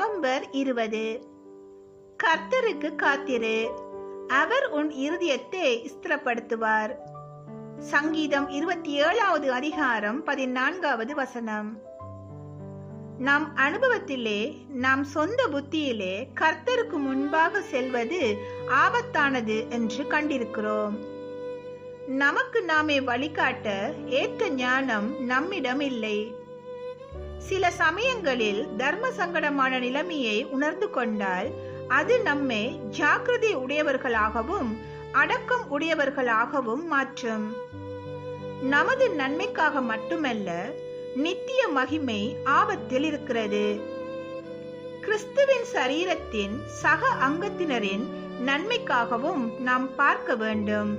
November இருபது. கர்த்தருக்கு காத்திரு. அவர் உன் இருதயத்தை ஸ்திரப்படுத்துவார். சங்கீதம் இருபத்தி ஏழாவது அதிகாரம் பதினான்காவது வசனம். நம் அனுபவத்திலே நம் சொந்த புத்தியிலே கர்த்தருக்கு முன்பாக செல்வது ஆபத்தானது என்று கண்டிருக்கிறோம். நமக்கு நாமே வழிகாட்ட ஏற்ற ஞானம் நம்மிடம் இல்லை சில சமயங்களில் தர்ம சங்கடமான நிலைமையை உணர்ந்து கொண்டால் அது நம்மை ஜாக்கிரதை உடையவர்களாகவும் அடக்கம் உடையவர்களாகவும் மாற்றும். நமது நன்மைக்காக மட்டுமல்ல நித்திய மகிமை ஆபத்தில் இருக்கிறது. கிறிஸ்துவின் சரீரத்தின் சக அங்கத்தினரின் நன்மைக்காகவும் நாம் பார்க்க வேண்டும்.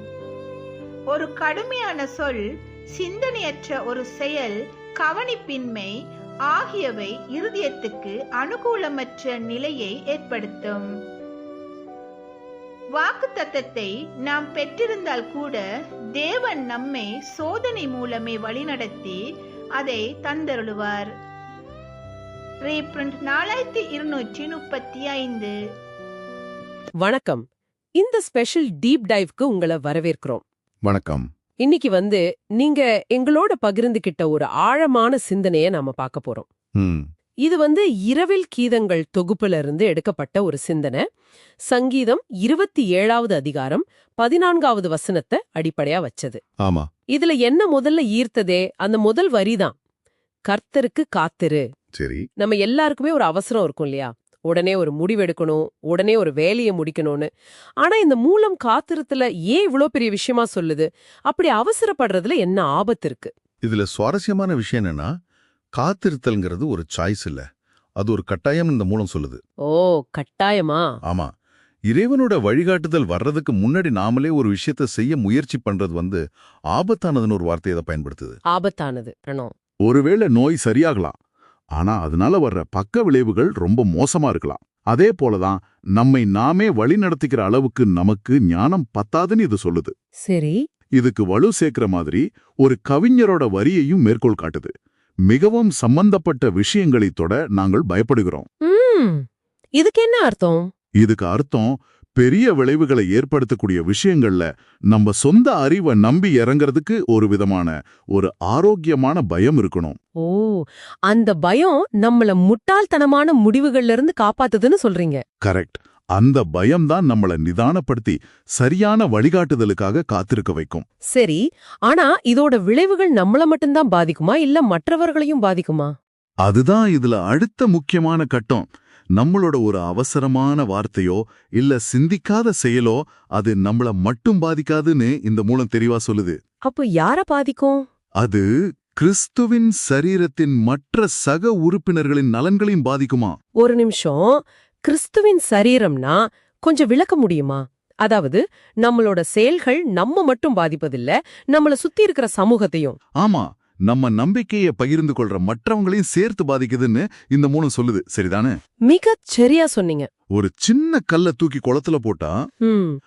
ஒரு கடுமையான சொல் சிந்தனையற்ற ஒரு செயல் கவனிப்பின்மை ஆகியவை இருதயத்துக்கு அனுகூலமற்ற நிலையை ஏற்படுத்தும். வாக்கு தத்தத்தை நாம் பெற்றிருந்தால் கூட தேவன் நம்மை சோதனை மூலமே வழிநடத்தி அதை தந்தருளுவார். ரீப்ரிண்ட் நாலாயிரத்தி இருநூற்றி முப்பத்தி ஐந்து. வணக்கம். இந்த ஸ்பெஷல் டீப் டைவ்க்கு உங்களை வரவேற்கிறோம். வணக்கம். இன்னைக்கு வந்து நீங்க எங்களோட பகிர்ந்துகிட்ட ஒரு ஆழமான சிந்தனைய நாம பார்க்க போறோம். இது வந்து இரவில் கீதங்கள் தொகுப்புல இருந்து எடுக்கப்பட்ட ஒரு சிந்தனை. சங்கீதம் இருபத்தி ஏழாவது அதிகாரம் பதினான்காவது வசனத்தை அடிப்படையா வச்சது. ஆமா. இதுல என்ன முதல்ல ஈர்த்ததே அந்த முதல் வரிதான். கர்த்தருக்கு காத்திரு. சரி. நம்ம எல்லாருக்குமே ஒரு அவசரம் இருக்கும் இல்லையா? உடனே ஒரு முடிவெடுக்கணும் உடனே ஒரு வேலையை முடிக்கணும்னு. ஆனா இந்த மூலம் காத்திரத்துல ஏன் இவ்ளோ பெரிய விஷயமா சொல்லுது? அப்படி அவசரப்படுறதுல என்ன ஆபத்து இருக்கு? இதுல சுவாரஸ்யமான விஷயம் என்னன்னா காத்திருத்தல்ங்கிறது ஒரு சாய்ஸ் இல்ல. அது ஒரு கட்டாயம் இந்த மூலம் சொல்லுது. ஓ கட்டாயமா? ஆமா. இறைவனோட வழிகாட்டுதல் வர்றதுக்கு முன்னாடி நாமளே ஒரு விஷயத்த செய்ய முயற்சி பண்றது வந்து ஆபத்தானதுன்னு ஒரு வார்த்தையை பயன்படுத்துது. ஆபத்தானது ஒருவேளை நோய் சரியாகலாம். ஆனா அதனால வர்ற பக்க விளைவுகள் ரொம்ப மோசமா இருக்கலாம். அதே போலதான் நம்மை நாமே வழி நடத்திக்கிற அளவுக்கு நமக்கு ஞானம் பத்தாதுன்னு இது சொல்லுது. சரி. இதுக்கு வலு சேர்க்கிற மாதிரி ஒரு கவிஞரோட வரியையும் மேற்கோள் காட்டுது. மிகவும் சம்பந்தப்பட்ட விஷயங்களை தொட நாங்கள் பயப்படுகிறோம். இதுக்கு என்ன அர்த்தம்? இதுக்கு அர்த்தம் பெரிய விளைவுகளை ஏற்படுத்தக்கூடிய விஷயங்கள்ல நம்ம சொந்த அறிவை நம்பி இறங்குறதுக்கு ஒரு விதமான ஒரு ஆரோக்கியமான பயம் இருக்கணும். ஓ அந்த பயம் நம்மள முட்டாள்தனமான முடிவுகள்ல இருந்து காப்பாத்துதுன்னு சொல்றீங்க. கரெக்ட். அந்த பயம்தான் நம்மள நிதானப்படுத்தி சரியான வழிகாட்டுதலுக்காக காத்திருக்க வைக்கும். சரி ஆனா இதோட விளைவுகள் நம்மள மட்டும்தான் பாதிக்குமா? இல்ல மற்றவர்களையும் பாதிக்குமா? அதுதான் இதுல அடுத்த முக்கியமான கட்டம். நம்மளோட ஒரு அவசரமான வார்த்தையோ இல்ல சிந்திக்காத செயலோ அது நம்மள மட்டும் பாதிக்காதுன்னு இந்த மூலம் தெளிவா சொல்லுது. அப்போ யார பாதிக்கும்? அது கிறிஸ்துவின் சரீரத்தின் மற்ற சக உறுப்பினர்களின் நலன்களையும் பாதிக்குமா? ஒரு நிமிஷம். கிறிஸ்துவின் சரீரம்னா கொஞ்சம் விளக்க முடியுமா? அதாவது நம்மளோட செயல்கள் நம்ம மட்டும் பாதிப்பதில்ல நம்மள சுத்தி இருக்கிற சமூகத்தையும். ஆமா. நம்ம நம்பிக்கையை பகிர்ந்து கொள்ற மற்றவங்களையும் சேர்த்து பாதிக்குதுன்னு இந்த மூலம் சொல்லுது. சரிதானே? மிகச் சரியா சொன்னீங்க. ஒரு சின்ன கல்ல தூக்கி குளத்துல போட்டா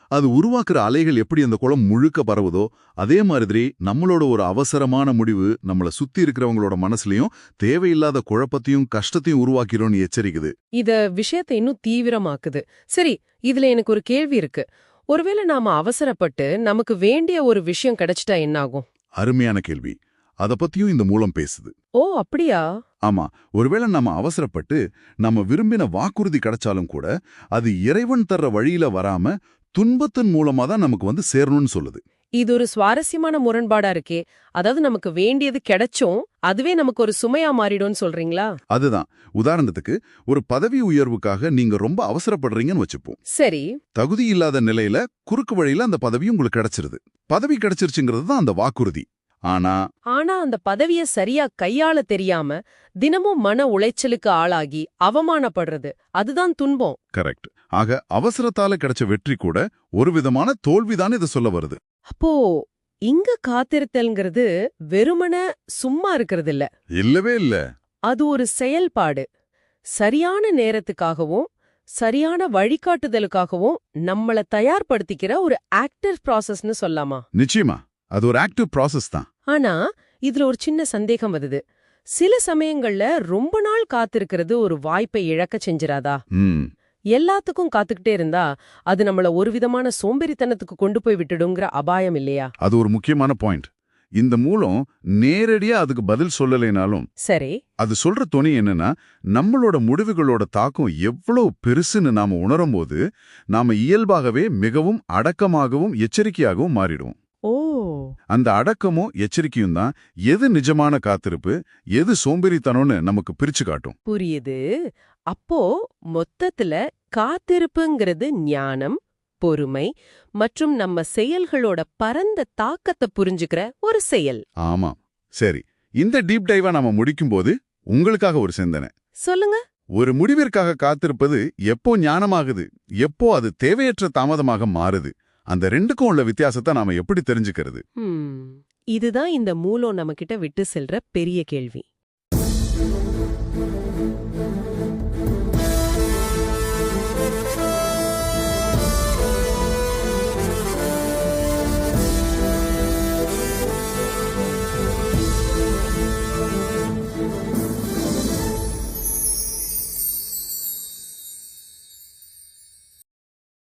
அது உருவாக்குற அலைகள் எப்படி அந்த குளம் முழுக்க பரவுதோ அதே மாதிரி நம்மளோட ஒரு அவசரமான முடிவு நம்மள சுத்தி இருக்கிறவங்களோட மனசுலயும் தேவையில்லாத குழப்பத்தையும் கஷ்டத்தையும் உருவாக்கிடும்னு எச்சரிக்குது. இத விஷயத்தை இன்னும் தீவிரமாக்குது. சரி இதுல எனக்கு ஒரு கேள்வி இருக்கு. ஒருவேளை நாம அவசரப்பட்டு நமக்கு வேண்டிய ஒரு விஷயம் கிடைச்சிட்டா என்னாகும்? அருமையான கேள்வி. அத பத்தியும் இந்த மூலம் பேசுது. ஓ அப்படியா? ஆமா ஒருவேளை நம்ம அவசரப்பட்டு நம்ம விரும்பின வாக்குறுதி கிடைச்சாலும் கூட அது இறைவன் தர்ற வழியில வராம துன்பத்தின் மூலமா தான் நமக்கு வந்து சேரணும்னு சொல்லுது. இது ஒரு சுவாரஸ்யமான முரண்பாடா இருக்கே. அதாவது நமக்கு வேண்டியது கிடைச்சும் அதுவே நமக்கு ஒரு சுமையா மாறிடும்னு சொல்றீங்களா? அதுதான். உதாரணத்துக்கு ஒரு பதவி உயர்வுக்காக நீங்க ரொம்ப அவசரப்படுறீங்கன்னு வச்சுப்போம். சரி. தகுதி இல்லாத நிலையில குறுக்கு வழியில அந்த பதவி உங்களுக்கு கிடைச்சிருது. பதவி கிடைச்சிருச்சுங்கிறது தான் அந்த வாக்குறுதி. ஆனா ஆனா அந்த பதவிய சரியா கையாள தெரியாம தினமும் மன உளைச்சலுக்கு ஆளாகி அவமானப்படுறது. அதுதான் துன்பம். கரெக்ட். ஆக அவசரத்தால கிடைச்ச வெற்றி கூட ஒரு விதமான தோல்விதான் இதை சொல்ல வருது. அப்போ இங்க காத்திருத்தல்ங்கிறது வெறுமன சும்மா இருக்கிறது இல்ல இல்லவே இல்ல. அது ஒரு செயல்பாடு. சரியான நேரத்துக்காகவும் சரியான வழிகாட்டுதலுக்காகவும் நம்மள தயார்படுத்திக்கிற ஒரு ஆக்டிவ் ப்ராசஸ்னு சொல்லாமா நிச்சயமா. அது ஒரு ஆக்டிவ் ப்ராசஸ் தான். ஆனா இதுல ஒரு சின்ன சந்தேகம் வருது. சில சமயங்கள்ல ரொம்ப நாள் காத்திருக்கிறது ஒரு வாய்ப்பை இழக்க செஞ்சிராதா? எல்லாத்துக்கும் காத்துக்கிட்டே இருந்தா அது நம்மள ஒரு விதமான சோம்பேறித்தனத்துக்கு கொண்டு போய் விட்டுடுங்கிற அபாயம் இல்லையா? அது ஒரு முக்கியமான பாயிண்ட். இந்த மூலம் நேரடியா அதுக்கு பதில் சொல்லலைனாலும் சரி. அது சொல்ற துணி என்னன்னா நம்மளோட முடிவுகளோட தாக்கம் எவ்வளவு பெருசுன்னு நாம உணரும்போது நாம இயல்பாகவே மிகவும் அடக்கமாகவும் எச்சரிக்கையாகவும் மாறிடுவோம். அந்த அடக்கமும் எச்சரிக்கையும் தான் எது நிஜமான காத்திருப்பு எது சோம்பேறித்தனம்னு நமக்கு பிரிச்சு காட்டும். புரியுது. அப்போ மொத்தத்துல காத்திருப்புங்கிறது ஞானம் பொறுமை மற்றும் நம்ம செயல்களோட பரந்த தாக்கத்தை புரிஞ்சுக்கிற ஒரு செயல். ஆமா. சரி. இந்த டீப் டைவா நாம முடிக்கும்போது உங்களுக்காக ஒரு சிந்தனை. சொல்லுங்க. ஒரு முடிவிற்காக காத்திருப்பது எப்போ ஞானமாகுது எப்போ அது தேவையற்ற தாமதமாக மாறுது அந்த ரெண்டுக்கும் உள்ள வித்தியாசத்தை நாம எப்படி தெரிஞ்சுக்கிறது? இதுதான் இந்த மூலம் நம்மகிட்ட விட்டு செல்ற பெரிய கேள்வி.